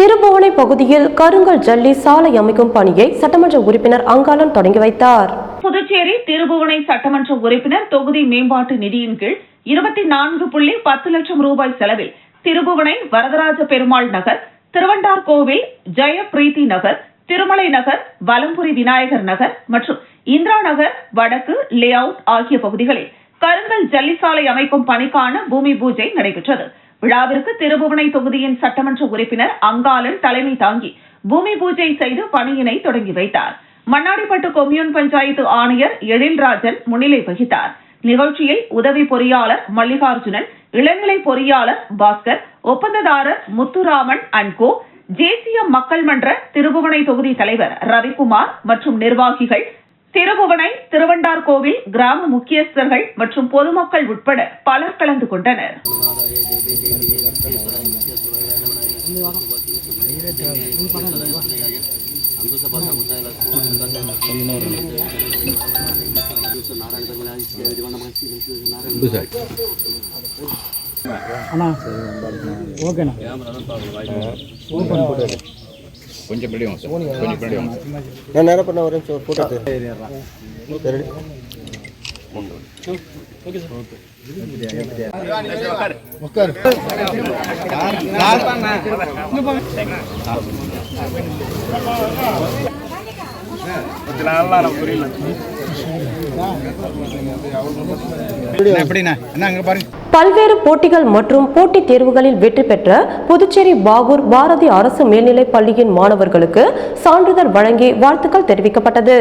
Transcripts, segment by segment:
திருபுவனை பகுதியில் கருங்கல் ஜல்லி சாலை அமைக்கும் பணியை சட்டமன்ற உறுப்பினர் அங்காளன் தொடங்கி வைத்தார். புதுச்சேரி திருபுவனை சட்டமன்ற உறுப்பினர் தொகுதி மேம்பாட்டு நிதியின் கீழ் இருபத்தி நான்கு புள்ளி பத்து லட்சம் ரூபாய் செலவில் திருபுவனை வரதராஜ பெருமாள் நகர் திருவண்டார்கோவில் ஜெயபிரீத்தி நகர் திருமலை நகர் வலம்புரி விநாயகர் நகர் மற்றும் இந்திரா நகர் வடக்கு லே அவுட் ஆகிய பகுதிகளில் கருங்கல் ஜல்லி சாலை அமைக்கும் பணிக்கான பூமி பூஜை நடைபெற்றது. விழாவிற்கு திருபுவனை தொகுதியின் சட்டமன்ற உறுப்பினர் அங்காளன் தலைமை தாங்கி பூமி பூஜை செய்து பணியினை தொடங்கி வைத்தார். மண்ணாடிப்பட்டு கொம்யூன் பஞ்சாயத்து ஆணையர் எழில்ராஜன் முன்னிலை வகித்தார். நிகழ்ச்சியில் உதவி பொறியாளர் மல்லிகார்ஜுனன் இளநிலை பொறியாளர் பாஸ்கர் ஒப்பந்ததாரர் முத்துராமன் அண்ட் கோ ஜேசிஎம் மக்கள் மன்ற திருபுவனை தொகுதி தலைவர் ரவிக்குமார் மற்றும் நிர்வாகிகள் திருபுவனை திருவண்டார்கோவில் கிராம முக்கியஸ்தர்கள் மற்றும் பொதுமக்கள் உட்பட பலர் கலந்து கொண்டனர். அண்ணா ஓகேண்ணா. ஓப்பன் போட்டு கொஞ்சம் பின்னாடி வாங்க சார். கொஞ்சம் பின்னாடி வாங்க சார். நான் நேரம் பண்ண ஒரு நிமிஷம் ஃபோட்டோ உட்காரு அங்கே பாருங்க பல்வேறு போட்டிகள் மற்றும் போட்டித் தேர்வுகளில் வெற்றி பெற்ற புதுச்சேரி பாகூர் பாரதி அரசு மேல்நிலைப் பள்ளியின் மாணவர்களுக்கு சான்றிதழ் வழங்கி வாழ்த்துக்கள் தெரிவிக்கப்பட்டது.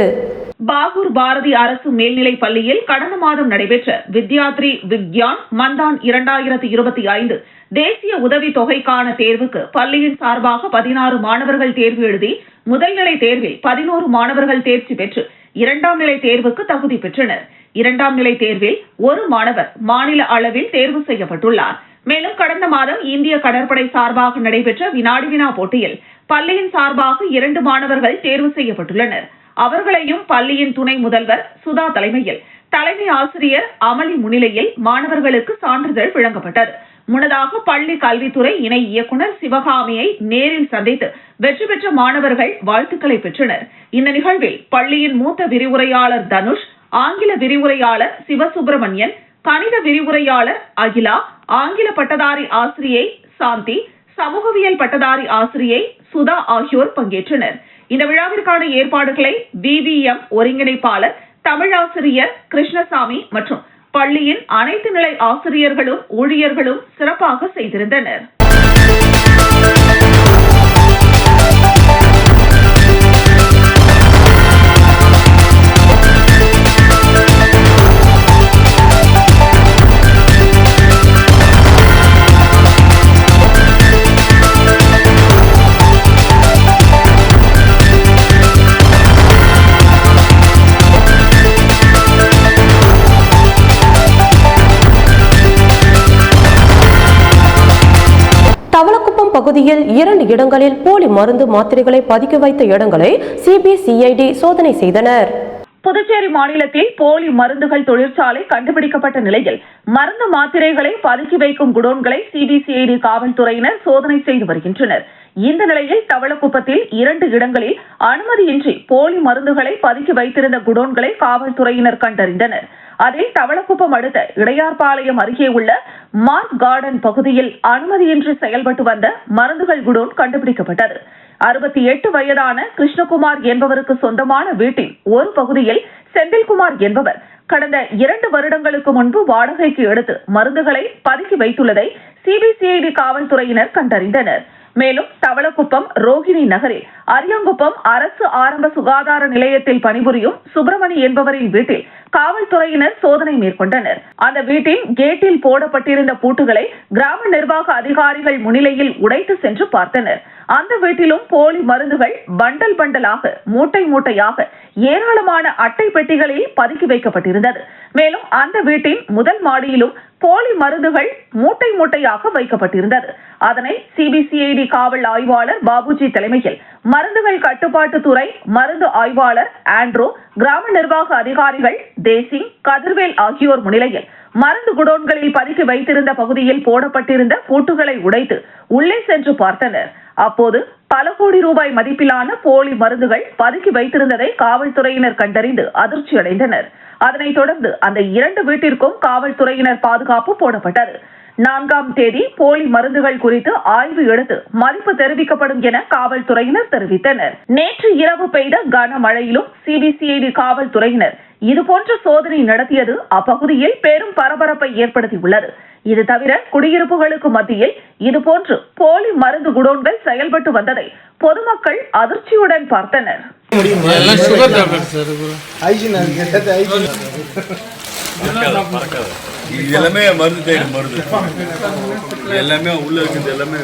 பாகூர் பாரதி அரசு மேல்நிலைப் பள்ளியில் கடந்த மாதம் நடைபெற்ற வித்யாத்ரி விக்யான் மந்தான் இரண்டாயிரத்தி இருபத்தி ஐந்து தேசிய உதவி தொகைக்கான தேர்வுக்கு பள்ளியின் சார்பாக பதினாறு மாணவர்கள் தேர்வு எழுதி முதல்நிலை தேர்வில் பதினோரு மாணவர்கள் தேர்ச்சி பெற்று இரண்டாம் நிலை தேர்வுக்கு தகுதி பெற்றனர். இரண்டாம் நிலை தேர்வில் ஒரு மாணவர் மாநில அளவில் தேர்வு செய்யப்பட்டுள்ளார். மேலும் கடந்த மாதம் இந்திய கடற்படை சார்பாக நடைபெற்ற வினாடி வினா போட்டியில் பள்ளியின் சார்பாக இரண்டு மாணவர்கள் தேர்வு செய்யப்பட்டுள்ளனர். அவர்களையும் பள்ளியின் துணை முதல்வர் சுதா தலைமையில் தலைமை ஆசிரியர் அமளி முன்னிலையில் மாணவர்களுக்கு சான்றிதழ் வழங்கப்பட்டது. முன்னதாக பள்ளி கல்வித்துறை இணை இயக்குனர் சிவகாமியை நேரில் சந்தித்து வெற்றி பெற்ற மாணவர்கள் வாழ்த்துக்களை பெற்றனர். இந்த நிகழ்வில் பள்ளியின் மூத்த விரிவுரையாளர் தனுஷ் ஆங்கில விரிவுரையாளர் சிவசுப்பிரமணியன் கணித விரிவுரையாளர் அகிலா ஆங்கில பட்டதாரி ஆசிரியை சாந்தி சமூகவியல் பட்டதாரி ஆசிரியை சுதா ஆகியோர் பங்கேற்றனர். இந்த விழாவிற்கான ஏற்பாடுகளை பிவிஎம் ஒருங்கிணைப்பாளர் தமிழாசிரியர் கிருஷ்ணசாமி மற்றும் பள்ளியின் அனைத்து நிலை ஆசிரியர்களும் ஊழியர்களும் சிறப்பாக செய்திருந்தனர். பகுதியில் இரண்டு இடங்களில் போலி மருந்து மாத்திரைகளை பதுக்கி வைத்த இடங்களை சிபிசிஐடி சோதனை செய்தனர். புதுச்சேரி மாநிலத்தில் போலி மருந்துகள் தொழிற்சாலை கண்டுபிடிக்கப்பட்ட நிலையில் மருந்து மாத்திரைகளை பதுக்கி வைக்கும் குடோன்களை சிபிசிஐடி காவல்துறையினர் சோதனை செய்து வருகின்றனர். இந்த நிலையில் தவளக்குப்பத்தில் இரண்டு இடங்களில் அனுமதியின்றி போலி மருந்துகளை பதுக்கி வைத்திருந்த குடோன்களை காவல்துறையினர் கண்டறிந்தனர். அதில் தவளக்குப்பம் அடுத்த இடையார்பாளையம் அருகே உள்ள மார்க் கார்டன் பகுதியில் அனுமதியின்றி செயல்பட்டு வந்த மருந்துகள் குடோன் கண்டுபிடிக்கப்பட்டது. அறுபத்தி எட்டு வயதான கிருஷ்ணகுமார் என்பவருக்கு சொந்தமான வீட்டின் ஒரு பகுதியில் செந்தில்குமார் என்பவர் கடந்த இரண்டு வருடங்களுக்கு முன்பு வாடகைக்கு எடுத்து மருந்துகளை பதுக்கி வைத்துள்ளதை சிபிசிஐடி காவல்துறையினர் கண்டறிந்தனர். மேலும் தவளக்குப்பம் ரோஹிணி நகரில் அரியாங்குப்பம் அரசு ஆரம்ப சுகாதார நிலையத்தில் பணிபுரியும் சுப்பிரமணி என்பவரின் வீட்டில் காவல்துறையினர் சோதனை மேற்கொண்டனர். அந்த வீட்டின் கேட்டில் போடப்பட்டிருந்த பூட்டுகளை கிராம நிர்வாக அதிகாரிகள் முன்னிலையில் உடைத்து சென்று பார்த்தனர். அந்த வீட்டிலும் போலி மருந்துகள் பண்டல் பண்டலாக மூட்டை மூட்டையாக ஏராளமான அட்டை பெட்டிகளில் பதுக்கி வைக்கப்பட்டிருந்தது. மேலும் அந்த வீட்டின் முதல் மாடியிலும் போலி மருந்துகள் மூட்டை மூட்டையாக வைக்கப்பட்டிருந்தது. அதனை சிபிசிஐடி காவல் ஆய்வாளர் பாபுஜி தலைமையில் மருந்துகள் கட்டுப்பாட்டு துறை மருந்து ஆய்வாளர் ஆண்ட்ரோ கிராம நிர்வாக அதிகாரிகள் தேசிங் கதிர்வேல் ஆகியோர் முன்னிலையில் மருந்து குடோன்களில் பதுக்கி வைத்திருந்த பகுதியில் போடப்பட்டிருந்த பூட்டுகளை உடைத்து உள்ளே சென்று பார்த்தனர். அப்போது பல கோடி ரூபாய் மதிப்பிலான போலி மருந்துகள் பதுக்கி வைத்திருந்ததை காவல்துறையினர் கண்டறிந்து அதிர்ச்சி அடைந்தனர். அதனைத் தொடர்ந்து அந்த இரண்டு வீட்டிற்கும் காவல்துறையினர் பாதுகாப்பு போடப்பட்டது. நான்காம் தேதி போலி மருந்துகள் குறித்து ஆய்வு எடுத்து மதிப்பு தெரிவிக்கப்படும் என காவல்துறையினர் தெரிவித்தனர். நேற்று இரவு பெய்த கனமழையிலும் சிபிசிஐடி காவல்துறையினர் இதுபோன்ற சோதனை நடத்தியது அப்பகுதியில் பெரும் பரபரப்பை ஏற்படுத்தியுள்ளது. இது தவிர குடியிருப்புகளுக்கு மத்தியில் இதுபோன்று போலி மருந்து குடோன்கள் செயல்பட்டு வந்ததை பொதுமக்கள் அதிர்ச்சியுடன் பார்த்தனர். எல்லாம் மருந்து தேடி மருந்து. எல்லாமே உள்ள இருக்குது எல்லாமே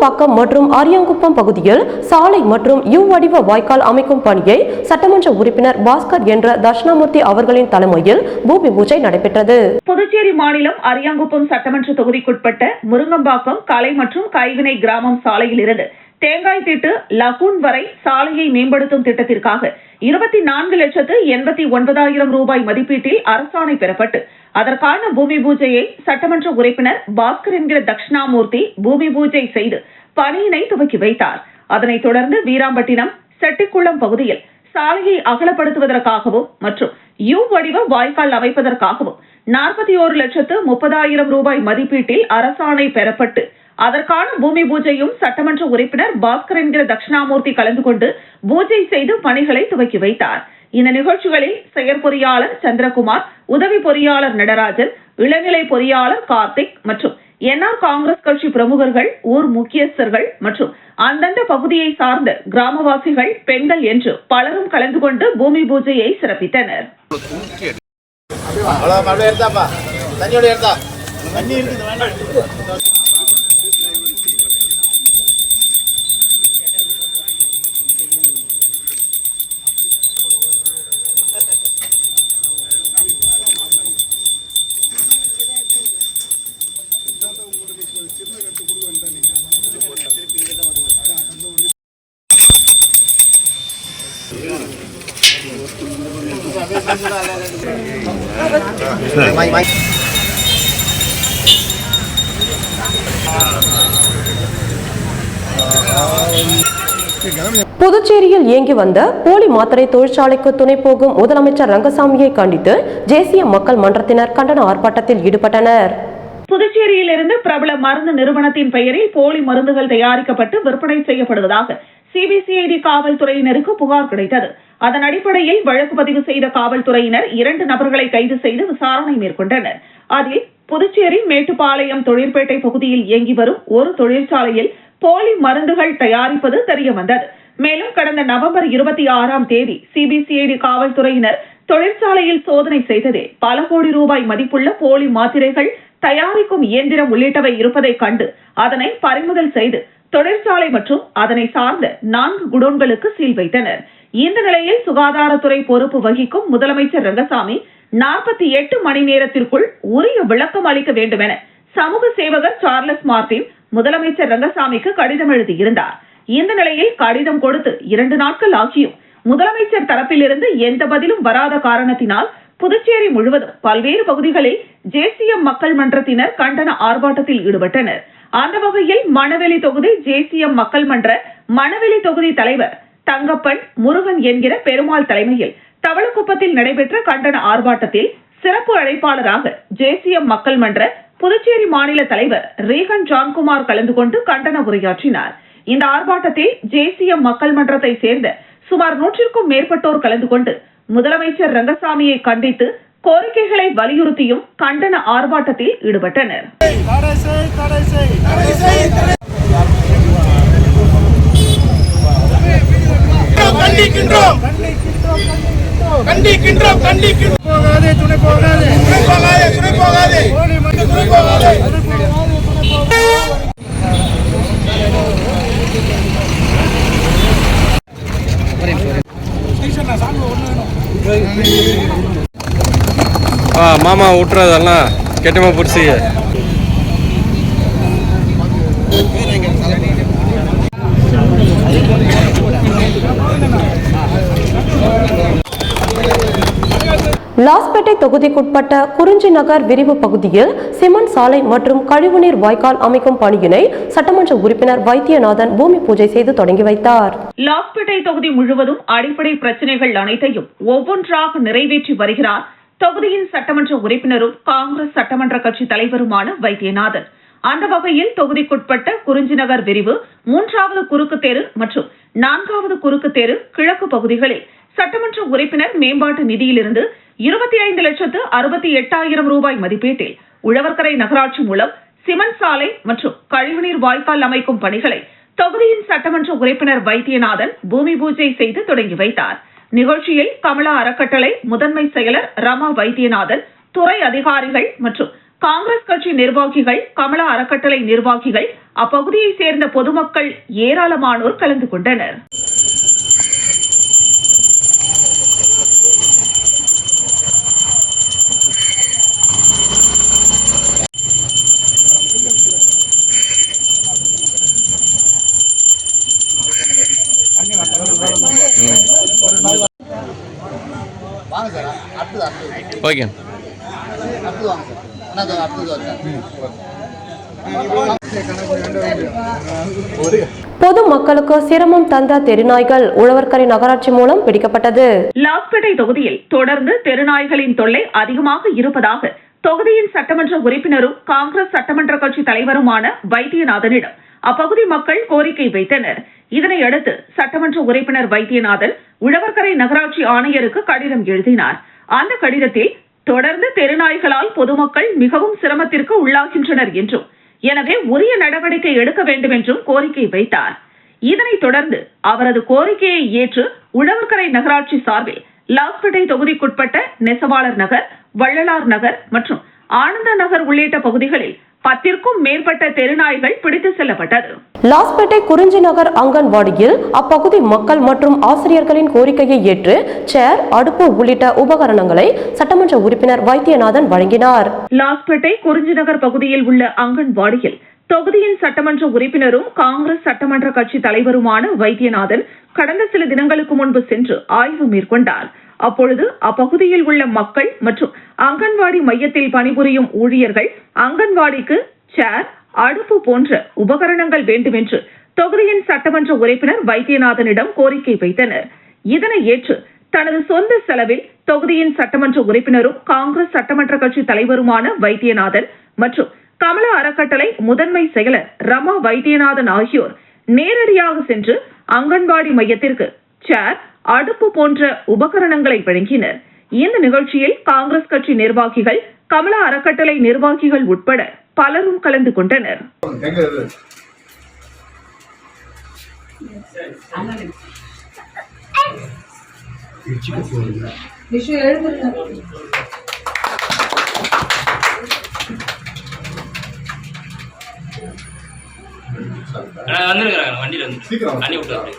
பாக்கம் மற்றும் அரியாங்குப்பம் பகுதியில் சாலை மற்றும் யூ வடிவ வாய்க்கால் அமைக்கும் பணியை சட்டமன்ற உறுப்பினர் பாஸ்கர் என்ற தட்சிணாமூர்த்தி அவர்களின் தலைமையில் பூமி பூஜை நடைபெற்றது. புதுச்சேரி மாநிலம் அரியாங்குப்பம் சட்டமன்ற தொகுதிக்குட்பட்ட முருங்கம்பாக்கம் கலை மற்றும் கைவினை கிராமம் சாலையில் இருந்து தேங்காய் திட்டு லகூன் வரை சாலையை மேம்படுத்தும் திட்டத்திற்காக இருபத்தி நான்கு லட்சத்து எண்பத்தி ஒன்பதாயிரம் ரூபாய் மதிப்பீட்டில் அரசாணை பெறப்பட்டு அதற்கான பூமி பூஜையை சட்டமன்ற உறுப்பினர் பாஸ்கர் என்கிற தட்சிணாமூர்த்தி பூமி பூஜை செய்து பணியினை துவக்கி வைத்தார். அதனைத் தொடர்ந்து வீராம்பட்டினம் செட்டிக்குளம் பகுதியில் சாலையை அகலப்படுத்துவதற்காகவும் மற்றும் யூ வடிவ வாய்க்கால் அமைப்பதற்காகவும் நாற்பத்தி ஓரு லட்சத்து முப்பதாயிரம் ரூபாய் மதிப்பீட்டில் அரசாணை பெறப்பட்டு அதற்கான பூமி பூஜையும் சட்டமன்ற உறுப்பினர் பாஸ்கர் என்கிற தட்சிணாமூர்த்தி கலந்து கொண்டு பூஜை செய்து பணிகளை துவக்கி வைத்தார். இந்த நிகழ்ச்சிகளில் செயற்பொறியாளர் சந்திரகுமார் உதவி பொறியாளர் நடராஜன் இளநிலை பொறியாளர் கார்த்திக் மற்றும் என்ஆர் காங்கிரஸ் கட்சி பிரமுகர்கள் ஊர் முக்கியஸ்தர்கள் மற்றும் அந்தந்த பகுதியை சார்ந்த கிராமவாசிகள் பெண்கள் என்று பலரும் கலந்து கொண்டு பூமி பூஜையை சிறப்பித்தனர். தண்ணியோட தண்ணி இருக்குது வேண்டாம் வாங்கி வாங்கி புதுச்சேரியில் இயங்கி வந்த போலி மாத்திரை தொழிற்சாலைக்கு துணை போகும் முதலமைச்சர் ரங்கசாமியை கண்டித்து தேசிய மக்கள் மன்றத்தினர் கண்டன ஆர்ப்பாட்டத்தில் ஈடுபட்டனர். புதுச்சேரியிலிருந்து பிரபல மருந்து நிறுவனத்தின் பெயரில் போலி மருந்துகள் தயாரிக்கப்பட்டு விற்பனை செய்யப்படுவதாக சிபிசிஐடி காவல்துறையினருக்கு புகார் கிடைத்தது. அதன் அடிப்படையில் வழக்கு பதிவு செய்த காவல்துறையினர் இரண்டு நபர்களை கைது செய்து விசாரணை மேற்கொண்டனர். அதில் புதுச்சேரி மேட்டுப்பாளையம் தொழிற்பேட்டை பகுதியில் இயங்கி வரும் ஒரு தொழிற்சாலையில் போலி மருந்துகள் தயாரிப்பது தெரிய வந்தது மேலும் கடந்த நவம்பர் இருபத்தி ஆறாம் தேதி சிபிசிஐடி காவல்துறையினர் தொழிற்சாலையில் சோதனை செய்ததே பல கோடி ரூபாய் மதிப்புள்ள போலி மாத்திரைகள் தயாரிக்கும் இயந்திரம் உள்ளிட்டவை இருப்பதை கண்டு அதனை பறிமுதல் செய்து தொழிற்சாலை மற்றும் அதனை சார்ந்த நான்கு குடோன்களுக்கு சீல் வைத்தனர். இந்த நிலையில் சுகாதாரத்துறை பொறுப்பு வகிக்கும் முதலமைச்சர் ரங்கசாமி நாற்பத்தி எட்டு மணி நேரத்திற்குள் உரிய விளக்கம் அளிக்க வேண்டும் என சமூக சேவகர் சார்லஸ் மார்டின் முதலமைச்சர் ரங்கசாமிக்கு கடிதம் எழுதியிருந்தார். இந்த நிலையில் கடிதம் கொடுத்து இரண்டு நாட்கள் ஆகியும் முதலமைச்சர் தரப்பிலிருந்து எந்த பதிலும் வராத காரணத்தினால் புதுச்சேரி முழுவதும் பல்வேறு பகுதிகளில் ஜேசிஎம் மக்கள் மன்றத்தினர் கண்டன ஆர்ப்பாட்டத்தில் ஈடுபட்டனர். அந்த வகையில் மணவெளி தொகுதி ஜேசிஎம் மக்கள் மன்ற மணவெளி தொகுதி தலைவர் தங்கப்பன் முருகன் என்கிற பெருமாள் தலைமையில் தவளக்குப்பத்தில் நடைபெற்ற கண்டன ஆர்ப்பாட்டத்தில் சிறப்பு அழைப்பாளராக ஜேசிஎம் மக்கள் மன்ற புதுச்சேரி மாநில தலைவர் ரீகன் ஜான்குமார் கலந்து கொண்டு கண்டன உரையாற்றினார். இந்த ஆர்ப்பாட்டத்தில் ஜேசிஎம் மக்கள் மன்றத்தை சேர்ந்த சுமார் நூற்றிற்கும் மேற்பட்டோர் கலந்து கொண்டு முதலமைச்சர் ரங்கசாமியை கண்டித்து கோரிக்கைகளை வலியுறுத்தியும் கண்டன ஆர்ப்பாட்டத்தில் ஈடுபட்டனர். கண்டிக்கின்றோம் கண்டிக்கின்றோம் போகாதே துணை போகாதே துணை போகாதே துணை போகாதே துணை போகாதே மாமா விட்டுறதெல்லாம் கெட்டமா பிடிச்சி லாஸ்பேட்டை தொகுதிக்குட்பட்ட குறிஞ்சி நகர் விரிவு பகுதியில் சிமெண்ட் சாலை மற்றும் கழிவுநீர் வாய்க்கால் அமைக்கும் பணியினை சட்டமன்ற உறுப்பினர் வைத்தியநாதன் பூமி பூஜை செய்து தொடங்கி வைத்தார். லாஸ்பேட்டை தொகுதி முழுவதும் அடிப்படை பிரச்சனைகள் அனைத்தையும் ஒவ்வொன்றாக நிறைவேற்றி வருகிறார் தொகுதியின் சட்டமன்ற உறுப்பினரும் காங்கிரஸ் சட்டமன்ற கட்சி தலைவருமான வைத்தியநாதன். அந்த வகையில் தொகுதிக்குட்பட்ட குறிஞ்சிநகர் விரிவு மூன்றாவது குறுக்கு தெரு மற்றும் நான்காவது குறுக்கு தெரு கிழக்கு பகுதிகளில் சட்டமன்ற உறுப்பினர் மேம்பாட்டு நிதியிலிருந்து இருபத்தி ஐந்து லட்சத்து அறுபத்தி எட்டாயிரம் ரூபாய் மதிப்பீட்டில் உழவர்கரை நகராட்சி மூலம் சிமெண்ட் சாலை மற்றும் கழிவுநீர் வாய்க்கால் அமைக்கும் பணிகளை தொகுதியின் சட்டமன்ற உறுப்பினர் வைத்தியநாதன் பூமி பூஜை செய்து தொடங்கி வைத்தார். நிகழ்ச்சியில் கமலா அறக்கட்டளை முதன்மை செயலர் ரமா வைத்தியநாதன் துறை அதிகாரிகள் மற்றும் காங்கிரஸ் கட்சி நிர்வாகிகள் கமலா அறக்கட்டளை நிர்வாகிகள் அப்பகுதியைச் சேர்ந்த பொதுமக்கள் ஏராளமானோர் கலந்து கொண்டனர். வாங்க சார். அடுத்தது அடுத்தது ஓகே. அடுத்தது வாங்க சார். அண்ணா இதோ அடுத்தது வச்சேன் பொது மக்களுக்கு சிரமம் தந்த தெருநாய்கள் உழவர்கரை நகராட்சி மூலம் பிடிக்கப்பட்டது லாஸ்பேட்டை தொகுதியில் தொடர்ந்து தெருநாய்களின் தொல்லை அதிகமாக இருப்பதாக தொகுதியின் சட்டமன்ற உறுப்பினரும் காங்கிரஸ் சட்டமன்ற கட்சி தலைவருமான வைத்தியநாதனிடம் அப்பகுதி மக்கள் கோரிக்கை வைத்தனர். இதனையடுத்து சட்டமன்ற உறுப்பினர் வைத்தியநாதன் உழவர்கரை நகராட்சி ஆணையருக்கு கடிதம் எழுதினார். அந்த கடிதத்தில் தொடர்ந்து தெருநாய்களால் பொதுமக்கள் மிகவும் சிரமத்திற்கு உள்ளாகின்றனர் என்றும் எனவே உரிய நடவடிக்கை எடுக்க வேண்டும் என்றும் கோரிக்கை வைத்தார். இதனைத் தொடர்ந்து அவரது கோரிக்கையை ஏற்று உழவர்கரை நகராட்சி சார்பில் லாஸ்பேட்டை தொகுதிக்குட்பட்ட நெசவாளர் நகர் வள்ளலார் நகர் மற்றும் ஆனந்த நகர் உள்ளிட்ட பகுதிகளில் பத்திற்கும் மேற்பட்ட தெருநாய்கள் பிடித்து செல்லப்பட்டது. லாஸ்பேட்டை குறிஞ்சி நகர் அங்கன்வாடியில் அப்பகுதி மக்கள் மற்றும் ஆசிரியர்களின் கோரிக்கையை ஏற்று சேர் அடுப்பு உள்ளிட்ட உபகரணங்களை சட்டமன்ற உறுப்பினர் வைத்தியநாதன் வழங்கினார். லாஸ்பேட்டை குறிஞ்சிநகர் பகுதியில் உள்ள அங்கன்வாடியில் தொகுதியின் சட்டமன்ற உறுப்பினரும் காங்கிரஸ் சட்டமன்ற கட்சி தலைவருமான வைத்தியநாதன் கடந்த சில தினங்களுக்கு முன்பு சென்று ஆய்வு மேற்கொண்டார். அப்பொழுது அப்பகுதியில் உள்ள மக்கள் மற்றும் அங்கன்வாடி மையத்தில் பணிபுரியும் ஊழியர்கள் அங்கன்வாடிக்கு சேர் அடுப்பு போன்ற உபகரணங்கள் வேண்டுமென்று தொகுதியின் சட்டமன்ற உறுப்பினர் வைத்தியநாதனிடம் கோரிக்கை வைத்தனர். இதனை ஏற்று தனது சொந்த செலவில் தொகுதியின் சட்டமன்ற உறுப்பினரும் காங்கிரஸ் சட்டமன்ற கட்சி தலைவருமான வைத்தியநாதன் மற்றும் கமல அறக்கட்டளை முதன்மை செயலர் ரமா வைத்தியநாதன் ஆகியோர் நேரடியாக சென்று அங்கன்வாடி மையத்திற்கு சேர் அடுப்பு போன்ற உபகரணங்களை வழங்கினர். இந்த நிகழ்ச்சியில் காங்கிரஸ் கட்சி நிர்வாகிகள் கமலா அறக்கட்டளை நிர்வாகிகள் உட்பட பலரும் கலந்து கொண்டனர். வண்டியில வந்து தண்ணி விட்டு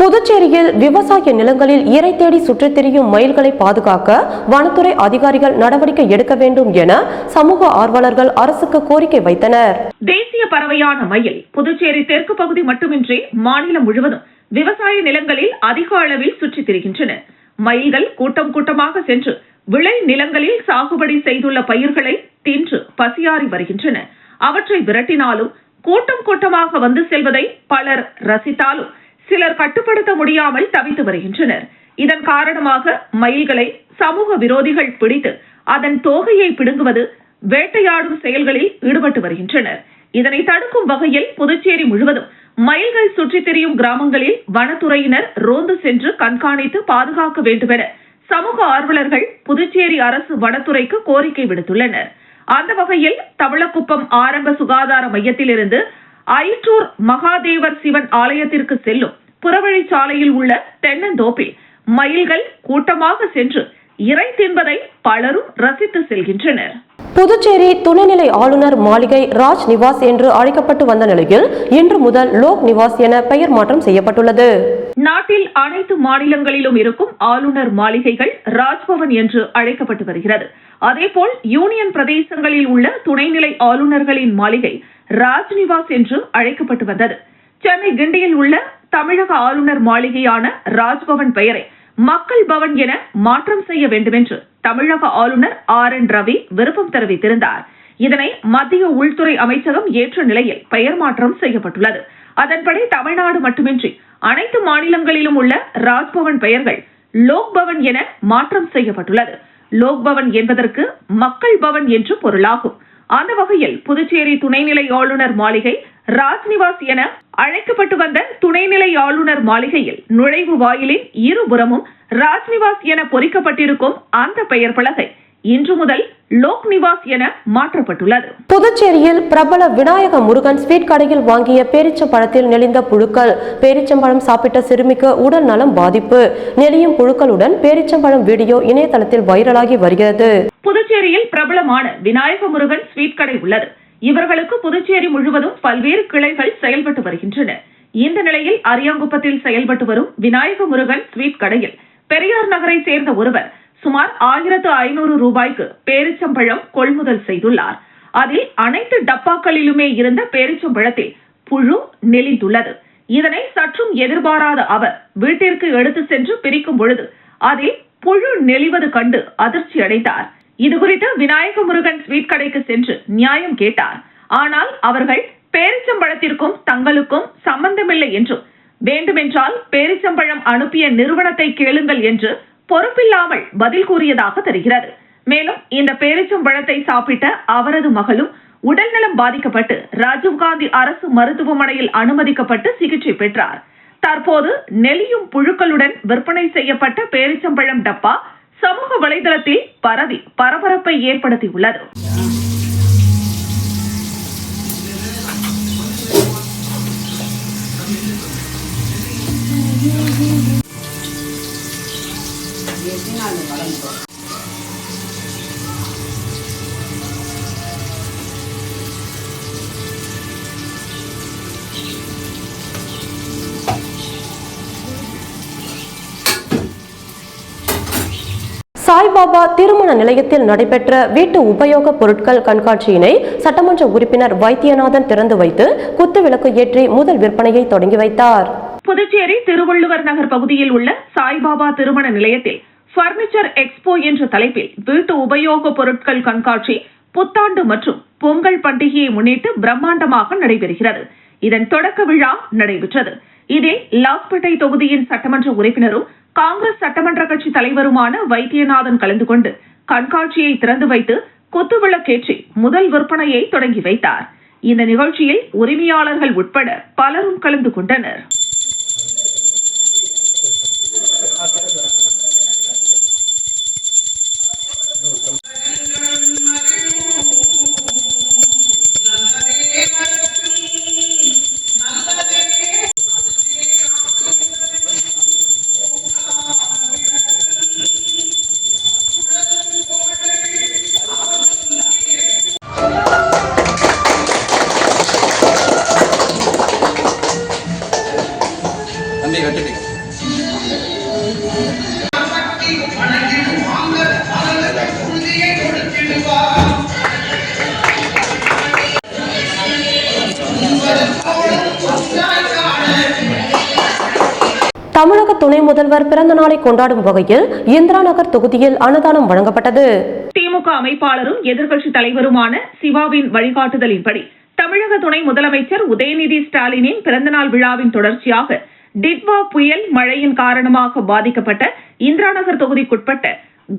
புதுச்சேரியில் விவசாய நிலங்களில் இறை தேடி சுற்றித் திரியும் மயில்களை பாதுகாக்க வனத்துறை அதிகாரிகள் நடவடிக்கை எடுக்க வேண்டும் என சமூக ஆர்வலர்கள் அரசுக்கு கோரிக்கை வைத்தனர். தேசிய பறவையான மயில் புதுச்சேரி தெற்கு பகுதி மட்டுமின்றி மாநிலம் முழுவதும் விவசாய நிலங்களில் அதிக அளவில் சுற்றித் திரிகின்றன. மயில்கள் கூட்டம் கூட்டமாக சென்று விளை நிலங்களில் சாகுபடி செய்துள்ள பயிர்களை தின்று பசியாறி வருகின்றன. அவற்றை விரட்டினாலும் கூட்டம் கூட்டமாக வந்து செல்வதை பலர் ரசித்தாலும் சிலர் கட்டுப்படுத்த முடியாமல் தவித்து வருகின்றனர். இதன் காரணமாக மயில்களை சமூக விரோதிகள் பிடித்து அதன் தோகையை பிடுங்குவது வேட்டையாடும் செயல்களில் ஈடுபட்டு வருகின்றனர். இதனை தடுக்கும் வகையில் புதுச்சேரி முழுவதும் மயில்கள் சுற்றித் திரியும் கிராமங்களில் வனத்துறையினர் ரோந்து சென்று கண்காணித்து பாதுகாக்க வேண்டுமென சமூக ஆர்வலர்கள் புதுச்சேரி அரசு வனத்துறைக்கு கோரிக்கை விடுத்துள்ளனர். அந்த வகையில் தவளக்குப்பம் ஆரம்ப சுகாதார மையத்திலிருந்து ஐற்றூர் மகாதேவர் சிவன் ஆலயத்திற்கு செல்லும் புறவழிச்சாலையில் உள்ள தென்னந்தோப்பில் மயில்கள் கூட்டமாக சென்று இறை தின்பதை பலரும் ரசித்து செல்கின்றனர். புதுச்சேரி துணைநிலை ஆளுநர் மாளிகை ராஜ் நிவாஸ் என்று அழைக்கப்பட்டு வந்த நிலையில் இன்று முதல் லோக் நிவாஸ் என பெயர் மாற்றம் செய்யப்பட்டுள்ளது. நாட்டில் அனைத்து மாநிலங்களிலும் இருக்கும் ஆளுநர் மாளிகைகள் ராஜ்பவன் என்று அழைக்கப்பட்டு வருகிறது. அதேபோல் யூனியன் பிரதேசங்களில் உள்ள துணைநிலை ஆளுநர்களின் மாளிகை ராஜ்நிவாஸ் என்று அழைக்கப்பட்டு வந்தது. சென்னை கிண்டியில் உள்ள தமிழக ஆளுநர் மாளிகையான ராஜ்பவன் பெயரை மக்கள் பவன் என மாற்றம் செய்ய வேண்டுமென்று தமிழக ஆளுநர் ஆர் என் ரவி விருப்பம் தெரிவித்திருந்தார். இதனை மத்திய உள்துறை அமைச்சகம் ஏற்ற நிலையில் பெயர் மாற்றம் செய்யப்பட்டுள்ளது. அதன்படி தமிழ்நாடு மட்டுமின்றி அனைத்து மாநிலங்களிலும் உள்ள ராஜ்பவன் பெயர்கள் லோக் பவன் என மாற்றம் செய்யப்பட்டுள்ளது. லோக் பவன் என்பதற்கு மக்கள் பவன் என்று பொருளாகும். அந்த வகையில் புதுச்சேரி துணைநிலை ஆளுநர் மாளிகை ராஜ்நிவாஸ் என அழைக்கப்பட்டு வந்த துணைநிலை ஆளுநர் மாளிகையில் நுழைவு வாயிலின் இருபுறமும் ராஜ்நிவாஸ் என பொறிக்கப்பட்டிருக்கும் அந்த பெயர் பலகை இன்று முதல் லோக் நிவாஸ் என மாற்றப்பட்டுள்ளது. புதுச்சேரியில் பிரபல விநாயக முருகன் ஸ்வீட் கடையில் வாங்கிய பேரிச்சம்பழத்தில் நெளிந்த புழுக்கள் பேரிச்சம்பழம் சாப்பிட்ட சிறுமிக்கு உடல் நலம் பாதிப்பு. நெளியும் புழுக்களுடன் பேரிச்சம்பழம் வீடியோ இணையதளத்தில் வைரலாகி வருகிறது. புதுச்சேரியில் பிரபலமான விநாயக முருகன் ஸ்வீட் கடை உள்ளது. இவர்களுக்கு புதுச்சேரி முழுவதும் பல்வேறு கிளைகள் செயல்பட்டு வருகின்றன. இந்த நிலையில் அரியாங்குப்பத்தில் செயல்பட்டு வரும் விநாயக முருகன் ஸ்வீட் கடையில் பெரியார் நகரை சேர்ந்த ஒருவர் சுமார் ஆயிரத்து ஐநூறு ரூபாய்க்கு பேரிச்சம்பழம் கொள்முதல் செய்துள்ளார். அதில் அனைத்து டப்பாக்களிலுமே இருந்த பேரிச்சம்பழத்தில் புழு நெளிந்துள்ளது. இதனை சற்றும் எதிர்பாராத அவர் வீட்டிற்கு எடுத்து சென்று பிரிக்கும் பொழுது அதில் புழு நெளிவது கண்டு அதிர்ச்சி அடைந்தார். இது குறித்து விநாயக முருகன் ஸ்வீட் கடைக்கு சென்று நியாயம் கேட்டார். ஆனால் அவர்கள் பேரிச்சம்பழத்திற்கும் தங்களுக்கும் சம்பந்தமில்லை என்றும் வேண்டுமென்றால் பேரிச்சம்பழம் அனுப்பிய நிறுவனத்தை கேளுங்கள் என்று பொறுப்பில்லாமல் பதில் கூறியதாக தெரிகிறது. மேலும் இந்த பேரிச்சம்பழத்தை சாப்பிட்ட அவரது மகளும் உடல்நலம் பாதிக்கப்பட்டு ராஜீவ்காந்தி அரசு மருத்துவமனையில் அனுமதிக்கப்பட்டு சிகிச்சை பெற்றார். தற்போது நெலியும் புழுக்களுடன் விற்பனை செய்யப்பட்ட பேரிச்சம்பழம் டப்பா சமூக வலைதளத்தில் பரவி பரபரப்பை ஏற்படுத்தியுள்ளது. சாய்பாபா திருமண நிலையத்தில் நடைபெற்ற வீட்டு உபயோக பொருட்கள் கண்காட்சியினை சட்டமன்ற உறுப்பினர் வைத்தியநாதன் திறந்து வைத்து குத்துவிளக்கு ஏற்றி முதல் விற்பனையை தொடங்கி வைத்தார். புதுச்சேரி திருவள்ளுவர் நகர் பகுதியில் உள்ள சாய்பாபா திருமண நிலையத்தில் பர்னிச்சர் எக்ஸ்போ என்ற தலைப்பில் வீட்டு உபயோக பொருட்கள் கண்காட்சி புத்தாண்டு மற்றும் பொங்கல் பண்டிகையை முன்னிட்டு பிரம்மாண்டமாக நடைபெறுகிறது. இதன் தொடக்க விழா நடைபெற்றது. இதில் லாஸ்பேட்டை தொகுதியின் சட்டமன்ற உறுப்பினரும் காங்கிரஸ் சட்டமன்ற கட்சி தலைவருமான வைத்தியநாதன் கலந்து கொண்டு கண்காட்சியை திறந்து வைத்து குத்துவிளக்கேற்றி முதல் விற்பனையை தொடங்கி வைத்தார். இந்த நிகழ்ச்சியில் உரிமையாளர்கள் உட்பட பலரும் கலந்து கொண்டனர். தமிழக துணை முதல்வர் பிறந்த நாளை கொண்டாடும் வகையில் இந்திரா நகர் தொகுதியில் அன்னதானம் வழங்கப்பட்டது. திமுக அமைப்பாளரும் எதிர்க்கட்சி தலைவருமான சிவாவின் வழிகாட்டுதலின்படி தமிழக துணை முதலமைச்சர் உதயநிதி ஸ்டாலினின் பிறந்தநாள் விழாவின் தொடர்ச்சியாக டிட்வா புயல் மழையின் காரணமாக பாதிக்கப்பட்ட இந்திரா நகர் தொகுதிக்குட்பட்ட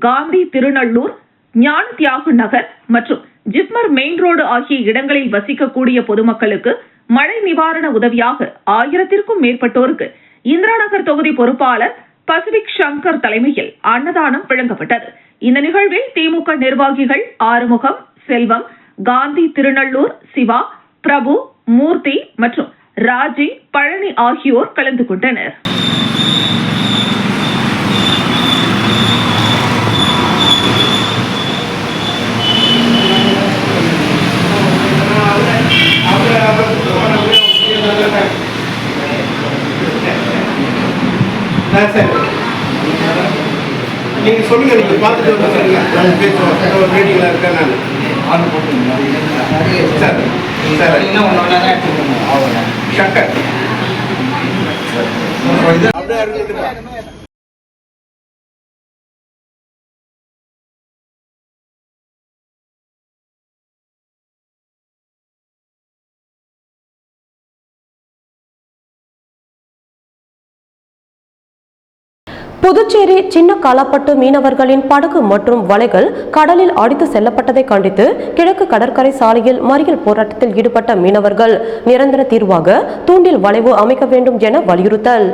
காந்தி திருநள்ளூர் ஞான தியாகு நகர் மற்றும் ஜிப்மர் மெயின் ரோடு ஆகிய இடங்களில் வசிக்கக்கூடிய பொதுமக்களுக்கு மழை நிவாரண உதவியாக ஆயிரத்திற்கும் மேற்பட்டோருக்கு இந்திரா நகர் தொகுதி பொறுப்பாளர் பசிபிக் சங்கர் தலைமையில் அன்னதானம் வழங்கப்பட்டது. இந்த நிகழ்வில் திமுக நிர்வாகிகள் ஆறுமுகம் செல்வம் காந்தி திருநள்ளூர் சிவா பிரபு மூர்த்தி மற்றும் ராஜி பழனி ஆகியோர் கலந்து கொண்டனர். சரி நீங்கள் சொல்லுங்கள் நீங்கள் பார்த்துட்டு வந்து சொல்லுங்கள் நாங்கள் பேசுவோம் மீட்டிங்கில் இருக்கேன் நான். ஆர்டர் போட்டுங்களா சார் சார். இன்னும் ஒன்று ஒன்றா புதுச்சேரி சின்ன காலாப்பட்டு மீனவர்களின் படகு மற்றும் வலைகள் கடலில் அடித்து செல்லப்பட்டதை கண்டித்து கிழக்கு கடற்கரை சாலையில் மறியல் போராட்டத்தில் ஈடுபட்ட மீனவர்கள் நிரந்தர தீர்வாக தூண்டில் வளைவு அமைக்க வேண்டும் என வலியுறுத்தல்.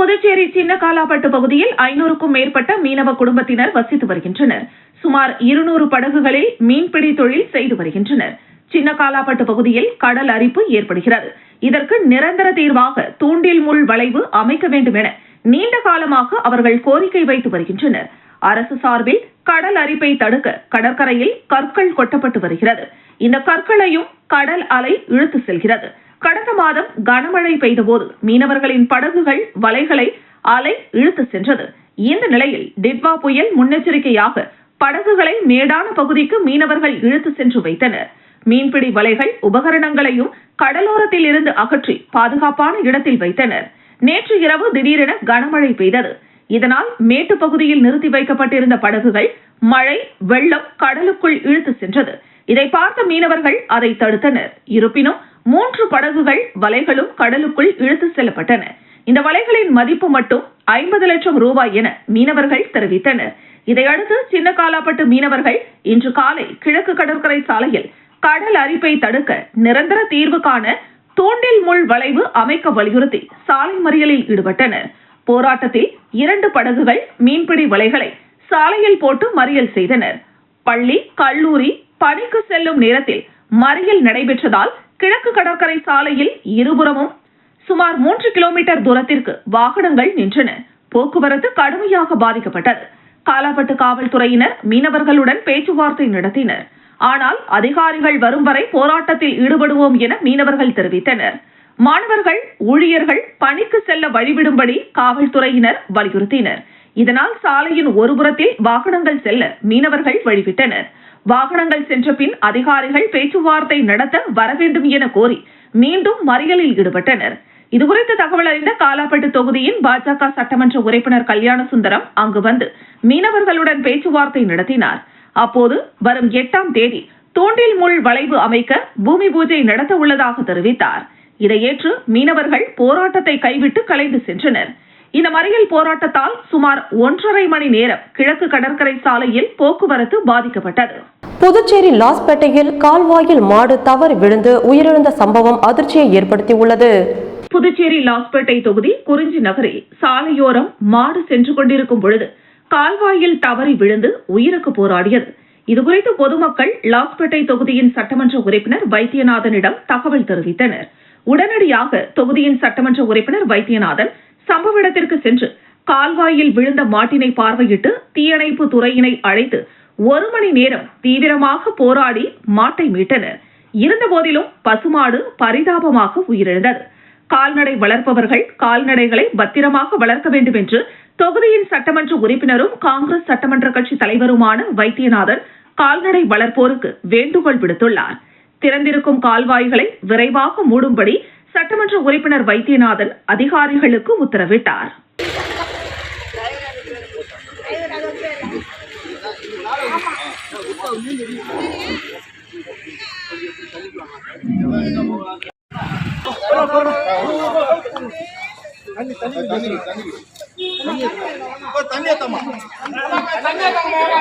புதுச்சேரி சின்ன காலாப்பட்டு பகுதியில் ஐநூறுக்கும் மேற்பட்ட மீனவ குடும்பத்தினர் வசித்து வருகின்றனர். சுமார் இருநூறு படகுகளில் மீன்பிடி தொழில் செய்து வருகின்றனர். சின்ன காலாப்பட்டு பகுதியில் கடல் அரிப்பு ஏற்படுகிறது. இதற்கு நிரந்தர தீர்வாக தூண்டில் முள் வளைவு அமைக்க வேண்டும் என நீண்ட காலமாக அவர்கள் கோரிக்கை வைத்து வருகின்றனர். அரசு சார்பில் கடல் அரிப்பை தடுக்க கடற்கரையில் கற்கள் கொட்டப்பட்டு வருகிறது. இந்த கற்களையும் கடல் அலை இழுத்து செல்கிறது. கடந்த மாதம் கனமழை பெய்தபோது மீனவர்களின் படகுகள் வலைகளை அலை இழுத்து சென்றது. இந்த நிலையில் டிட்வா புயல் முன்னெச்சரிக்கையாக படகுகளை மேடான பகுதிக்கு மீனவர்கள் இழுத்து சென்று வைத்தனர். மீன்பிடி வலைகள் உபகரணங்களையும் கடலோரத்தில் இருந்து அகற்றி பாதுகாப்பான இடத்தில் வைத்தனர். நேற்று இரவு திடீரென கனமழை பெய்தது. இதனால் மேட்டு பகுதியில் நிறுத்தி வைக்கப்பட்டிருந்த படகுகள் மழை வெள்ளம் கடலுக்குள் இழுத்து சென்றது. இதை பார்த்த மீனவர்கள் அதை தடுத்தனர். இருப்பினும் மூன்று படகுகள் வலைகளும் கடலுக்குள் இழுத்து செல்லப்பட்டன. இந்த வலைகளின் மதிப்பு மட்டும் ஐம்பது லட்சம் ரூபாய் என மீனவர்கள் தெரிவித்தனர். இதையடுத்து சின்ன காலாப்பட்டு மீனவர்கள் இன்று காலை கிழக்கு கடற்கரை சாலையில் கடல் அரிப்பை தடுக்க நிரந்தர தீர்வு காண தூண்டில் முள் வளைவு அமைக்க வலியுறுத்தி சாலை மறியலில் ஈடுபட்டனர். போராட்டத்தில் இரண்டு படகுகள் மீன்பிடி வலைகளை சாலையில் போட்டு மறியல் செய்தனர். பள்ளி கல்லூரி பணிக்கு செல்லும் நேரத்தில் மறியல் நடைபெற்றதால் கிழக்கு கடற்கரை சாலையில் இருபுறமும் சுமார் மூன்று கிலோமீட்டர் தூரத்திற்கு வாகனங்கள் நின்றன. போக்குவரத்து கடுமையாக பாதிக்கப்பட்டது. காலாப்பட்டு காவல்துறையினர் மீனவர்களுடன் பேச்சுவார்த்தை நடத்தினர். ஆனால் அதிகாரிகள் வரும் வரை போராட்டத்தில் ஈடுபடுவோம் என மீனவர்கள் தெரிவித்தனர். மாணவர்கள் ஊழியர்கள் பணிக்கு செல்ல வழிவிடும்படி காவல்துறையினர் வலியுறுத்தினர். இதனால் சாலையின் ஒருபுறத்தில் வாகனங்கள் செல்ல மீனவர்கள் வழிவிட்டனர். வாகனங்கள் சென்ற பின் அதிகாரிகள் பேச்சுவார்த்தை நடத்த வர வேண்டும் என கோரி மீண்டும் மறியலில் ஈடுபட்டனர். இதுகுறித்து தகவல் அறிந்த காலாப்பட்டு தொகுதியின் பாஜக சட்டமன்ற உறுப்பினர் கல்யாண சுந்தரம் அங்கு வந்து மீனவர்களுடன் பேச்சுவார்த்தை நடத்தினார். அப்போது வரும் எட்டாம் தேதி தூண்டில் முள் வளைவு அமைக்க பூமி பூஜை நடத்த உள்ளதாக தெரிவித்தார். இதை ஏற்று மீனவர்கள் போராட்டத்தை கைவிட்டு கலைந்து சென்றனர். இந்த மறியல் போராட்டத்தால் சுமார் ஒன்றரை மணி நேரம் கிழக்கு கடற்கரை சாலையில் போக்குவரத்து பாதிக்கப்பட்டது. புதுச்சேரி லாஸ்பேட்டையில் கால்வாயில் மாடு தவறி விழுந்து உயிரிழந்த சம்பவம் அதிர்ச்சியை ஏற்படுத்தியுள்ளது. புதுச்சேரி லாஸ்பேட்டை தொகுதி குறிஞ்சி நகரில் சாலையோரம் மாடு சென்று கொண்டிருக்கும் பொழுது கால்வாயில் தவறி விழுந்து உயிருக்கு போராடியது. இதுகுறித்து பொதுமக்கள் லாஸ்பேட்டை தொகுதியின் சட்டமன்ற உறுப்பினர் வைத்தியநாதனிடம் தகவல் தெரிவித்தனர். உடனடியாக தொகுதியின் சட்டமன்ற உறுப்பினர் வைத்தியநாதன் சம்பவ இடத்திற்கு சென்று கால்வாயில் விழுந்த மாட்டினை பார்வையிட்டு தீயணைப்பு துறையினை அழைத்து ஒரு மணி நேரம் தீவிரமாக போராடி மாட்டை மீட்டனர். இருந்தபோதிலும் பசுமாடு பரிதாபமாக உயிரிழந்தது. கால்நடை வளர்ப்பவர்கள் கால்நடைகளை பத்திரமாக வளர்க்க வேண்டும் என்று தொகுதியின் சட்டமன்ற உறுப்பினரும் காங்கிரஸ் சட்டமன்ற கட்சி தலைவருமான வைத்தியநாதன் கால்நடை வளர்ப்போருக்கு வேண்டுகோள் விடுத்துள்ளார். திறந்திருக்கும் கால்வாய்களை விரைவாக மூடும்படி சட்டமன்ற உறுப்பினர் வைத்தியநாதன் அதிகாரிகளுக்கு உத்தரவிட்டார். தண்ணி தண்ணி. தண்ணி தண்ணி